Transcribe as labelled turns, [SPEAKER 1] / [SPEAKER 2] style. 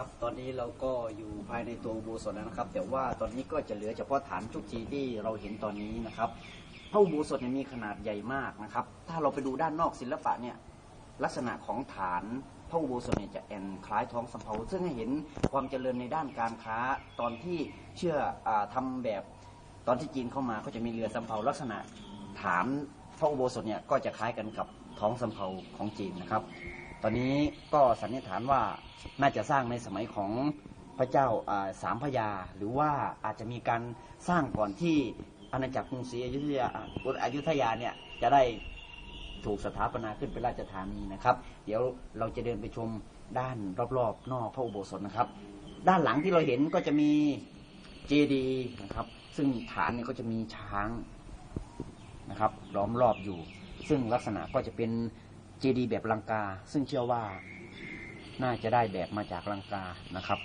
[SPEAKER 1] ครับตอนนี้เราก็อยู่ภายในตัวอุโบสถแล้วนะครับ แต่ว่าตอนนี้ก็จะเหลือเฉพาะฐานทุกทีที่เราเห็นตอนนี้นะครับพระอุโบสถเนี่ยมีขนาดใหญ่มากนะครับ ถ้าเราไปดูด้านนอกศิลปะเนี่ยลักษณะของฐานพระอุโบสถเนี่ยจะแอนคล้ายท้องสำเภาซึ่งให้เห็นความเจริญในด้านการค้าตอนที่เชื่ออาทำแบบตอนที่จีนเข้ามาก็จะมีเรือสำเภาลักษณะฐานพระอุโบสถเนี่ยก็จะคล้ายกันกับท้องสำเภาของจีนนะครับ ตอนนี้ก็สันนิษฐานว่าน่าจะสร้างในสมัยของพระเจ้าสามพยา หรือว่าอาจจะมีการสร้างก่อนที่อาณาจักรกรุงศรีอยุธยาอ่าอยุธยาเนี่ยจะได้ถูกสถาปนาขึ้นเป็นราชธานีนะครับ เดี๋ยวเราจะเดินไปชมด้านรอบๆ นอกพระอุโบสถนะครับ ด้านหลังที่เราเห็นก็จะมีเจดีนะครับ ซึ่งฐานเนี่ยก็จะมีช้างนะครับล้อมรอบอยู่ ซึ่งลักษณะก็จะเป็น เจดีแบบลังกา ซึ่งเชื่อว่าน่าจะได้แบบมาจากลังกานะครับ